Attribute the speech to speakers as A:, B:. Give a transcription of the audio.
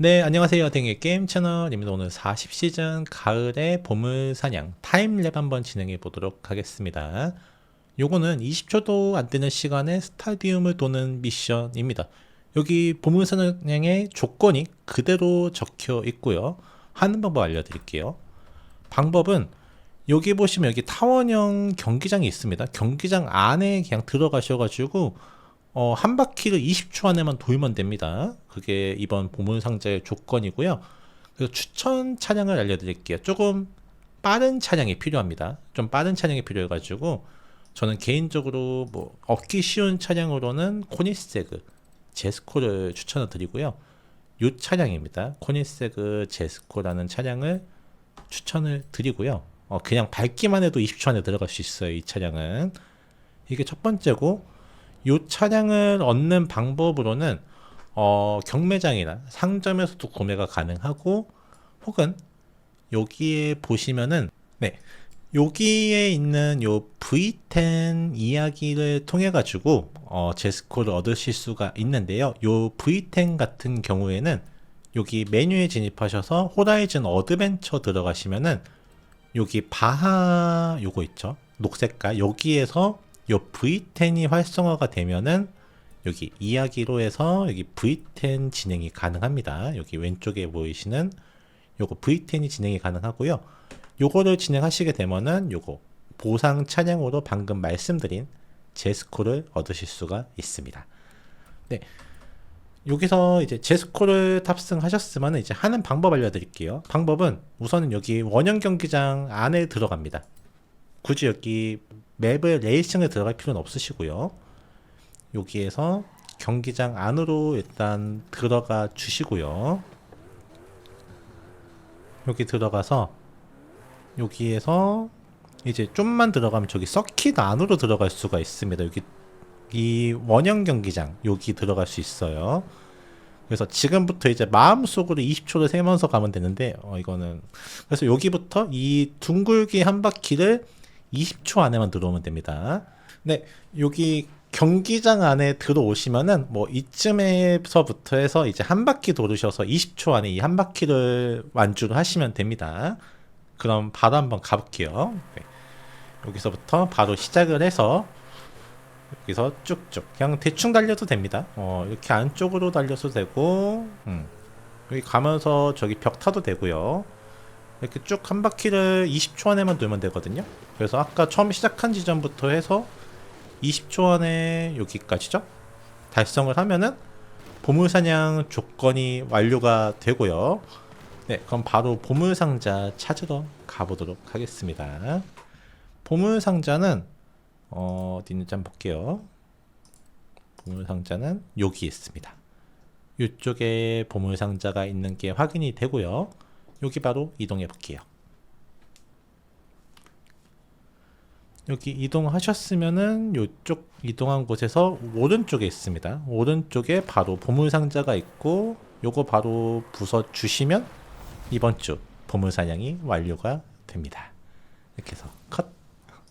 A: 네, 안녕하세요. 댕의 게임 채널입니다. 오늘 40시즌 가을의 보물 사냥 타임랩 한번 진행해 보도록 하겠습니다. 요거는 20초도 안 되는 시간에 스타디움을 도는 미션입니다. 여기 보물 사냥의 조건이 그대로 적혀 있고요. 하는 방법 알려드릴게요. 방법은 여기 보시면 여기 타원형 경기장이 있습니다. 경기장 안에 그냥 들어가셔가지고 어, 한 바퀴를 20초 안에만 돌면 됩니다. 그게 이번 보물 상자의 조건이고요. 그리고 추천 차량을 알려드릴게요. 조금 빠른 차량이 필요합니다. 좀 빠른 차량이 필요해가지고 저는 개인적으로 뭐 얻기 쉬운 차량으로는 코니세그 제스코를 추천을 드리고요. 이 차량입니다. 코니세그 제스코라는 차량을 추천을 드리고요. 어, 그냥 밟기만 해도 20초 안에 들어갈 수 있어요. 이 차량은 이게 첫 번째고 이 차량을 얻는 방법으로는 어, 경매장이나 상점에서도 구매가 가능하고 혹은 여기에 보시면은 네 여기에 있는 요 V10 이야기를 통해 가지고 어, 제스코를 얻으실 수가 있는데요. 요 V10 같은 경우에는 여기 메뉴에 진입하셔서 호라이즌 어드벤처 들어가시면은 여기 바하 요거 있죠. 녹색깔 여기에서 요 V10이 활성화가 되면은 여기 이야기로 해서 여기 V10 진행이 가능합니다. 여기 왼쪽에 보이시는 요거 V10이 진행이 가능하고요. 요거를 진행하시게 되면은 요거 보상 차량으로 방금 말씀드린 제스코를 얻으실 수가 있습니다. 네. 여기서 이제 제스코를 탑승하셨으면 이제 하는 방법 알려드릴게요. 방법은 우선은 여기 원형 경기장 안에 들어갑니다. 굳이 여기 맵을 레이싱에 들어갈 필요는 없으시고요. 여기에서 경기장 안으로 일단 들어가 주시고요. 여기 들어가서 여기에서 이제 좀만 들어가면 저기 서킷 안으로 들어갈 수가 있습니다. 여기 이 원형 경기장 여기 들어갈 수 있어요. 그래서 지금부터 이제 마음속으로 20초를 세면서 가면 되는데 어 이거는 그래서 여기부터 이 둥글게 한 바퀴를 20초 안에만 들어오면 됩니다. 네, 여기 경기장 안에 들어오시면은 뭐 이쯤에서부터 해서 이제 한 바퀴 돌으셔서 20초 안에 이 한 바퀴를 완주를 하시면 됩니다. 그럼 바로 한번 가볼게요. 네. 여기서부터 바로 시작을 해서 여기서 쭉쭉 그냥 대충 달려도 됩니다. 어, 이렇게 안쪽으로 달려도 되고 음. 여기 가면서 저기 벽 타도 되고요. 이렇게 쭉 한 바퀴를 20초 안에만 돌면 되거든요. 그래서 아까 처음 시작한 지점부터 해서 20초 안에 여기까지죠. 달성을 하면은 보물사냥 조건이 완료가 되고요. 네, 그럼 바로 보물상자 찾으러 가보도록 하겠습니다. 보물상자는 어, 어디 있는지 한번 볼게요. 보물상자는 여기 있습니다. 이쪽에 보물상자가 있는 게 확인이 되고요. 여기 바로 이동해 볼게요. 여기 이동하셨으면은 이쪽 이동한 곳에서 오른쪽에 있습니다. 오른쪽에 바로 보물 상자가 있고 요거 바로 부숴 주시면 이번 주 보물 사냥이 완료가 됩니다. 이렇게 해서 컷